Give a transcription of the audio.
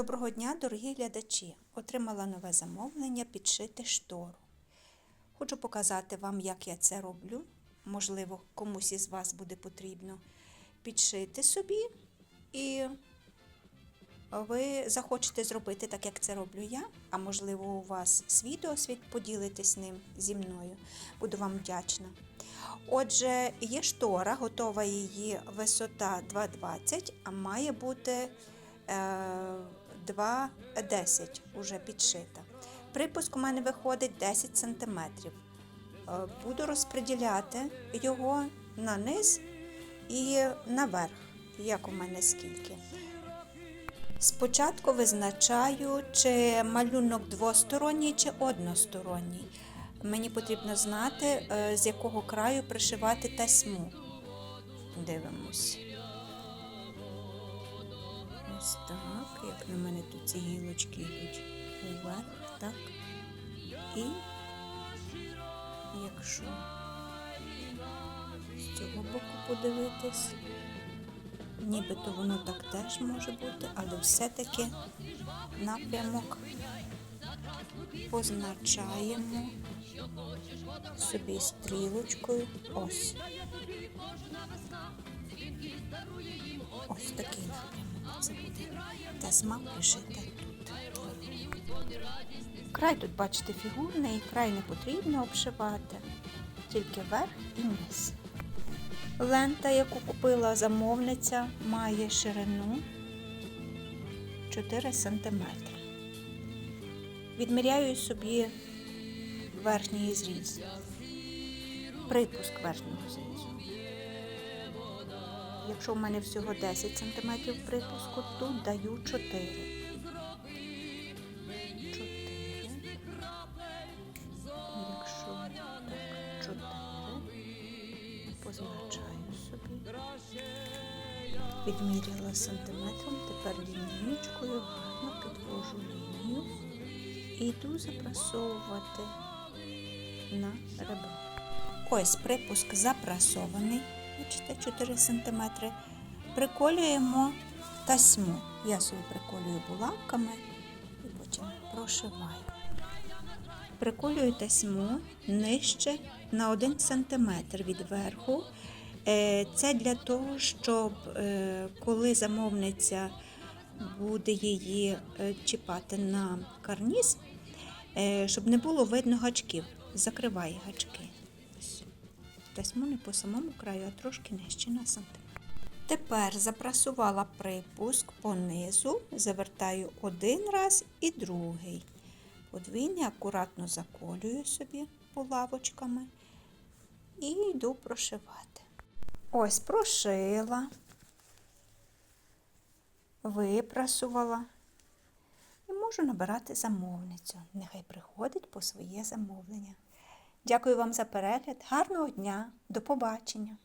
Доброго дня, дорогі глядачі! Отримала нове замовлення підшити штору. Хочу показати вам, як я це роблю. Можливо, комусь із вас буде потрібно підшити собі, і ви захочете зробити так, як це роблю я. А можливо, у вас свій досвід поділитись ним зі мною. Буду вам вдячна. Отже, є штора, готова її висота 2,20, а має бути е, 2,10 уже підшита. Припуск у мене виходить 10 см. Буду розподіляти його на низ і наверх, як у мене скільки. Спочатку визначаю, чи малюнок двосторонній чи односторонній. Мені потрібно знати, е, з якого краю пришивати тасьму. Дивимось. Ось так, як на мене тут ці гілочки йдуть уверх, так. І якщо з цього боку подивитись, нібито воно так теж може бути, але все-таки напрямок позначаємо собі стрілочкою. Ось. Ось такий напрямок. Буде тасма пришита тут. Край тут, бачите, фігурний, край не потрібно обшивати, тільки верх і низ. Лента, яку купила замовниця, має ширину 4 см. Відміряю собі верхній зріз, припуск верхнього зрізу. Якщо в мене всього 10 см припуску, тут даю 4. 4. Позначаю собі. Відміряла сантиметром, тепер лінієчкою гарно підвожу лінію і йду запрасовувати на ребро. Ось припуск запрасований, бачите, 4 см. Приколюємо тасьму. Я собі приколюю булавками і потім прошиваю. Приколюю тасьму нижче на 1 см від верху. Е, Це для того, щоб е, коли замовниця буде її е, чіпати на карніз, щоб не було видно гачків. Закриває гачки. Тасьму не по самому краю, а трошки нижче на сантиметр. Тепер запрасувала припуск по низу, завертаю один раз і другий. Подвійний акуратно заколюю собі булавочками і йду прошивати. Ось прошила, випрасувала і можу набирати замовницю. Нехай приходить по своє замовлення. Дякую вам за перегляд. Гарного дня, до побачення!